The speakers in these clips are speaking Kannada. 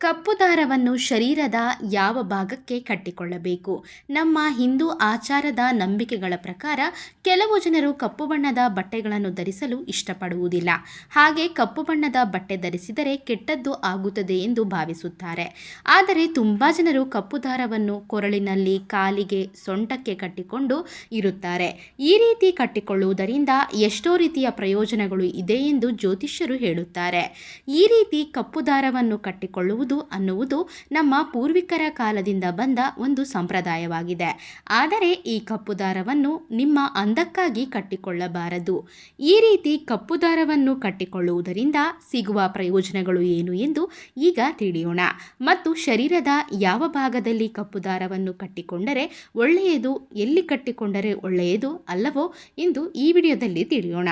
ಕಪ್ಪು ದಾರವನ್ನು ಶರೀರದ ಯಾವ ಭಾಗಕ್ಕೆ ಕಟ್ಟಿಕೊಳ್ಳಬೇಕು? ನಮ್ಮ ಹಿಂದೂ ಆಚಾರದ ನಂಬಿಕೆಗಳ ಪ್ರಕಾರ ಕೆಲವು ಜನರು ಕಪ್ಪು ಬಣ್ಣದ ಬಟ್ಟೆಗಳನ್ನು ಧರಿಸಲು ಇಷ್ಟಪಡುವುದಿಲ್ಲ. ಹಾಗೆ ಕಪ್ಪು ಬಣ್ಣದ ಬಟ್ಟೆ ಧರಿಸಿದರೆ ಕೆಟ್ಟದ್ದು ಆಗುತ್ತದೆ ಎಂದು ಭಾವಿಸುತ್ತಾರೆ. ಆದರೆ ತುಂಬ ಜನರು ಕಪ್ಪು ದಾರವನ್ನು ಕೊರಳಿನಲ್ಲಿ ಕಾಲಿಗೆ ಸೊಂಟಕ್ಕೆ ಕಟ್ಟಿಕೊಂಡು ಇರುತ್ತಾರೆ. ಈ ರೀತಿ ಕಟ್ಟಿಕೊಳ್ಳುವುದರಿಂದ ಎಷ್ಟೋ ರೀತಿಯ ಪ್ರಯೋಜನಗಳು ಇದೆ ಎಂದು ಜ್ಯೋತಿಷ್ಯರು ಹೇಳುತ್ತಾರೆ. ಈ ರೀತಿ ಕಪ್ಪು ದಾರವನ್ನು ಕಟ್ಟಿಕೊಳ್ಳುವುದು ಅನ್ನುವುದು ನಮ್ಮ ಪೂರ್ವಿಕರ ಕಾಲದಿಂದ ಬಂದ ಒಂದು ಸಂಪ್ರದಾಯವಾಗಿದೆ. ಆದರೆ ಈ ಕಪ್ಪು ದಾರವನ್ನು ನಿಮ್ಮ ಅಂದಕ್ಕಾಗಿ ಕಟ್ಟಿಕೊಳ್ಳಬಾರದು. ಈ ರೀತಿ ಕಪ್ಪು ದಾರವನ್ನು ಕಟ್ಟಿಕೊಳ್ಳುವುದರಿಂದ ಸಿಗುವ ಪ್ರಯೋಜನಗಳು ಏನು ಎಂದು ಈಗ ತಿಳಿಯೋಣ. ಮತ್ತು ಶರೀರದ ಯಾವ ಭಾಗದಲ್ಲಿ ಕಪ್ಪು ದಾರವನ್ನು ಕಟ್ಟಿಕೊಂಡರೆ ಒಳ್ಳೆಯದು, ಎಲ್ಲಿ ಕಟ್ಟಿಕೊಂಡರೆ ಒಳ್ಳೆಯದು ಅಲ್ಲವೋ ಎಂದು ಈ ವಿಡಿಯೋದಲ್ಲಿ ತಿಳಿಯೋಣ.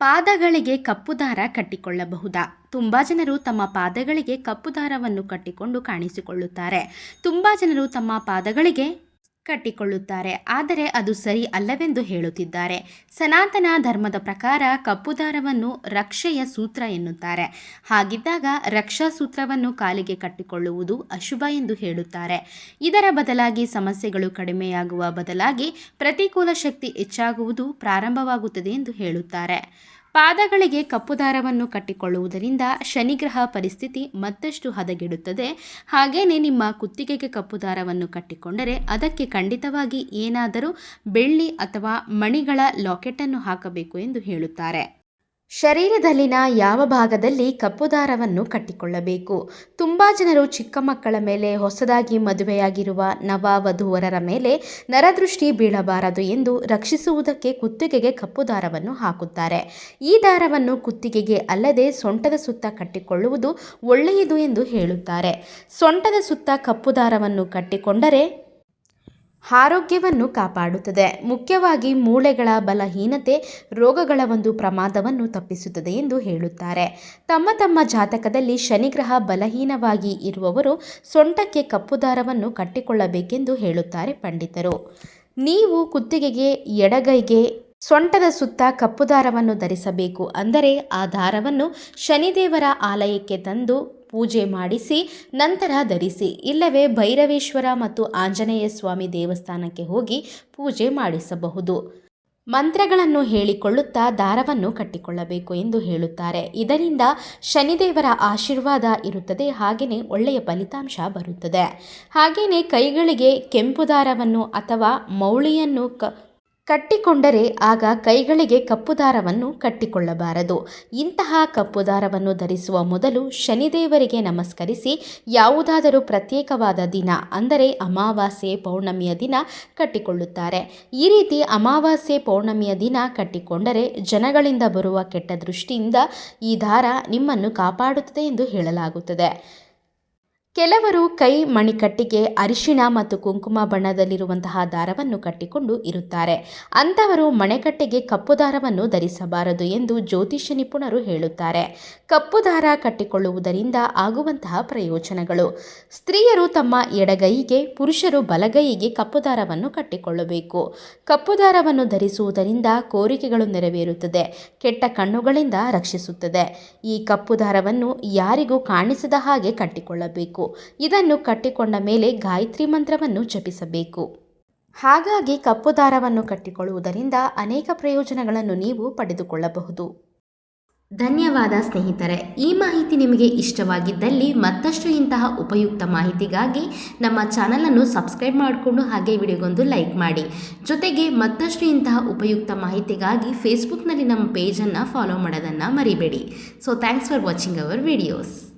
ಪಾದಗಳಿಗೆ ಕಪ್ಪು ದಾರ ಕಟ್ಟಿಕೊಳ್ಳಬಹುದಾ? ತುಂಬ ಜನರು ತಮ್ಮ ಪಾದಗಳಿಗೆ ಕಪ್ಪು ದಾರವನ್ನು ಕಟ್ಟಿಕೊಂಡು ಕಾಣಿಸಿಕೊಳ್ಳುತ್ತಾರೆ. ತುಂಬ ಜನರು ತಮ್ಮ ಪಾದಗಳಿಗೆ ಕಟ್ಟಿಕೊಳ್ಳುತ್ತಾರೆ. ಆದರೆ ಅದು ಸರಿ ಅಲ್ಲವೆಂದು ಹೇಳುತ್ತಿದ್ದಾರೆ. ಸನಾತನ ಧರ್ಮದ ಪ್ರಕಾರ ಕಪ್ಪು ದಾರವನ್ನು ರಕ್ಷೆಯ ಸೂತ್ರ ಎನ್ನುತ್ತಾರೆ. ಹಾಗಿದ್ದಾಗ ರಕ್ಷಾ ಸೂತ್ರವನ್ನು ಕಾಲಿಗೆ ಕಟ್ಟಿಕೊಳ್ಳುವುದು ಅಶುಭ ಎಂದು ಹೇಳುತ್ತಾರೆ. ಇದರ ಬದಲಾಗಿ ಸಮಸ್ಯೆಗಳು ಕಡಿಮೆಯಾಗುವ ಬದಲಾಗಿ ಪ್ರತಿಕೂಲ ಶಕ್ತಿ ಹೆಚ್ಚಾಗುವುದು ಪ್ರಾರಂಭವಾಗುತ್ತದೆ ಎಂದು ಹೇಳುತ್ತಾರೆ. ಪಾದಗಳಿಗೆ ಕಪ್ಪು ದಾರವನ್ನು ಕಟ್ಟಿಕೊಳ್ಳುವುದರಿಂದ ಶನಿಗ್ರಹ ಪರಿಸ್ಥಿತಿ ಮತ್ತಷ್ಟು ಹದಗೆಡುತ್ತದೆ. ಹಾಗೆಯೇ ನಿಮ್ಮ ಕುತ್ತಿಗೆಗೆ ಕಪ್ಪು ದಾರವನ್ನು ಕಟ್ಟಿಕೊಂಡರೆ ಅದಕ್ಕೆ ಖಂಡಿತವಾಗಿ ಏನಾದರೂ ಬೆಳ್ಳಿ ಅಥವಾ ಮಣಿಗಳ ಲಾಕೆಟನ್ನು ಹಾಕಬೇಕು ಎಂದು ಹೇಳುತ್ತಾರೆ. ಶರೀರದಲ್ಲಿನ ಯಾವ ಭಾಗದಲ್ಲಿ ಕಪ್ಪು ದಾರವನ್ನು ಕಟ್ಟಿಕೊಳ್ಳಬೇಕು? ತುಂಬ ಜನರು ಚಿಕ್ಕ ಮಕ್ಕಳ ಮೇಲೆ, ಹೊಸದಾಗಿ ಮದುವೆಯಾಗಿರುವ ನವ ವಧುವರರ ಮೇಲೆ ನರದೃಷ್ಟಿ ಬೀಳಬಾರದು ಎಂದು ರಕ್ಷಿಸುವುದಕ್ಕೆ ಕುತ್ತಿಗೆಗೆ ಕಪ್ಪು ದಾರವನ್ನು ಹಾಕುತ್ತಾರೆ. ಈ ದಾರವನ್ನು ಕುತ್ತಿಗೆಗೆ ಅಲ್ಲದೆ ಸೊಂಟದ ಸುತ್ತ ಕಟ್ಟಿಕೊಳ್ಳುವುದು ಒಳ್ಳೆಯದು ಎಂದು ಹೇಳುತ್ತಾರೆ. ಸೊಂಟದ ಸುತ್ತ ಕಪ್ಪು ದಾರವನ್ನು ಕಟ್ಟಿಕೊಂಡರೆ ಆರೋಗ್ಯವನ್ನು ಕಾಪಾಡುತ್ತದೆ. ಮುಖ್ಯವಾಗಿ ಮೂಳೆಗಳ ಬಲಹೀನತೆ ರೋಗಗಳ ಒಂದು ಪ್ರಮಾದವನ್ನು ತಪ್ಪಿಸುತ್ತದೆ ಎಂದು ಹೇಳುತ್ತಾರೆ. ತಮ್ಮ ತಮ್ಮ ಜಾತಕದಲ್ಲಿ ಶನಿಗ್ರಹ ಬಲಹೀನವಾಗಿ ಇರುವವರು ಸೊಂಟಕ್ಕೆ ಕಪ್ಪು ದಾರವನ್ನು ಕಟ್ಟಿಕೊಳ್ಳಬೇಕೆಂದು ಹೇಳುತ್ತಾರೆ ಪಂಡಿತರು. ನೀವು ಕುತ್ತಿಗೆಗೆ, ಎಡಗೈಗೆ, ಸೊಂಟದ ಸುತ್ತ ಕಪ್ಪು ದಾರವನ್ನು ಧರಿಸಬೇಕು. ಅಂದರೆ ಆ ದಾರವನ್ನು ಶನಿದೇವರ ಆಲಯಕ್ಕೆ ತಂದು ಪೂಜೆ ಮಾಡಿಸಿ, ನಂತರ ಧರಿಸಿ. ಇಲ್ಲವೇ ಭೈರವೇಶ್ವರ ಮತ್ತು ಆಂಜನೇಯ ಸ್ವಾಮಿ ದೇವಸ್ಥಾನಕ್ಕೆ ಹೋಗಿ ಪೂಜೆ ಮಾಡಿಸಬಹುದು. ಮಂತ್ರಗಳನ್ನು ಹೇಳಿಕೊಳ್ಳುತ್ತಾ ದಾರವನ್ನು ಕಟ್ಟಿಕೊಳ್ಳಬೇಕು ಎಂದು ಹೇಳುತ್ತಾರೆ. ಇದರಿಂದ ಶನಿದೇವರ ಆಶೀರ್ವಾದ ಇರುತ್ತದೆ ಹಾಗೆಯೇ ಒಳ್ಳೆಯ ಫಲಿತಾಂಶ ಬರುತ್ತದೆ. ಹಾಗೆಯೇ ಕೈಗಳಿಗೆ ಕೆಂಪು ದಾರವನ್ನು ಅಥವಾ ಮೌಳಿಯನ್ನು ಕ ಕಟ್ಟಿಕೊಂಡರೆ ಆಗ ಕೈಗಳಿಗೆ ಕಪ್ಪು ದಾರವನ್ನು ಕಟ್ಟಿಕೊಳ್ಳಬಾರದು. ಇಂತಹ ಕಪ್ಪು ದಾರವನ್ನು ಧರಿಸುವ ಮೊದಲು ಶನಿದೇವರಿಗೆ ನಮಸ್ಕರಿಸಿ, ಯಾವುದಾದರೂ ಪ್ರತ್ಯೇಕವಾದ ದಿನ, ಅಂದರೆ ಅಮಾವಾಸ್ಯೆ ಪೌರ್ಣಮಿಯ ದಿನ ಕಟ್ಟಿಕೊಳ್ಳುತ್ತಾರೆ. ಈ ರೀತಿ ಅಮಾವಾಸ್ಯೆ ಪೌರ್ಣಮಿಯ ದಿನ ಕಟ್ಟಿಕೊಂಡರೆ ಜನಗಳಿಂದ ಬರುವ ಕೆಟ್ಟ ದೃಷ್ಟಿಯಿಂದ ಈ ದಾರ ನಿಮ್ಮನ್ನು ಕಾಪಾಡುತ್ತದೆ ಎಂದು ಹೇಳಲಾಗುತ್ತದೆ. ಕೆಲವರು ಕೈ ಮಣಿಕಟ್ಟಿಗೆ ಅರಿಶಿಣ ಮತ್ತು ಕುಂಕುಮ ಬಣ್ಣದಲ್ಲಿರುವಂತಹ ದಾರವನ್ನು ಕಟ್ಟಿಕೊಂಡು ಇರುತ್ತಾರೆ. ಅಂಥವರು ಮಣೆಕಟ್ಟೆಗೆ ಕಪ್ಪು ದಾರವನ್ನು ಧರಿಸಬಾರದು ಎಂದು ಜ್ಯೋತಿಷ್ಯ ನಿಪುಣರು ಹೇಳುತ್ತಾರೆ. ಕಪ್ಪು ದಾರ ಕಟ್ಟಿಕೊಳ್ಳುವುದರಿಂದ ಆಗುವಂತಹ ಪ್ರಯೋಜನಗಳು. ಸ್ತ್ರೀಯರು ತಮ್ಮ ಎಡಗೈಗೆ, ಪುರುಷರು ಬಲಗೈಗೆ ಕಪ್ಪು ದಾರವನ್ನು ಕಟ್ಟಿಕೊಳ್ಳಬೇಕು. ಕಪ್ಪು ದಾರವನ್ನು ಧರಿಸುವುದರಿಂದ ಕೋರಿಕೆಗಳು ನೆರವೇರುತ್ತದೆ, ಕೆಟ್ಟ ಕಣ್ಣುಗಳಿಂದ ರಕ್ಷಿಸುತ್ತದೆ. ಈ ಕಪ್ಪು ದಾರವನ್ನು ಯಾರಿಗೂ ಕಾಣಿಸದ ಹಾಗೆ ಕಟ್ಟಿಕೊಳ್ಳಬೇಕು. ಇದನ್ನು ಕಟ್ಟಿಕೊಂಡ ಮೇಲೆ ಗಾಯತ್ರಿ ಮಂತ್ರವನ್ನು ಜಪಿಸಬೇಕು. ಹಾಗಾಗಿ ಕಪ್ಪು ದಾರವನ್ನು ಕಟ್ಟಿಕೊಳ್ಳುವುದರಿಂದ ಅನೇಕ ಪ್ರಯೋಜನಗಳನ್ನು ನೀವು ಪಡೆದುಕೊಳ್ಳಬಹುದು. ಧನ್ಯವಾದ ಸ್ನೇಹಿತರೆ, ಈ ಮಾಹಿತಿ ನಿಮಗೆ ಇಷ್ಟವಾಗಿದ್ದಲ್ಲಿ ಮತ್ತಷ್ಟು ಇಂತಹ ಉಪಯುಕ್ತ ಮಾಹಿತಿಗಾಗಿ ನಮ್ಮ ಚಾನಲನ್ನು ಸಬ್ಸ್ಕ್ರೈಬ್ ಮಾಡಿಕೊಂಡು ಹಾಗೆ ವಿಡಿಯೋಗೊಂದು ಲೈಕ್ ಮಾಡಿ. ಜೊತೆಗೆ ಮತ್ತಷ್ಟು ಇಂತಹ ಉಪಯುಕ್ತ ಮಾಹಿತಿಗಾಗಿ ಫೇಸ್ಬುಕ್ನಲ್ಲಿ ನಮ್ಮ ಪೇಜನ್ನು ಫಾಲೋ ಮಾಡೋದನ್ನು ಮರಿಬೇಡಿ. So thanks for watching our videos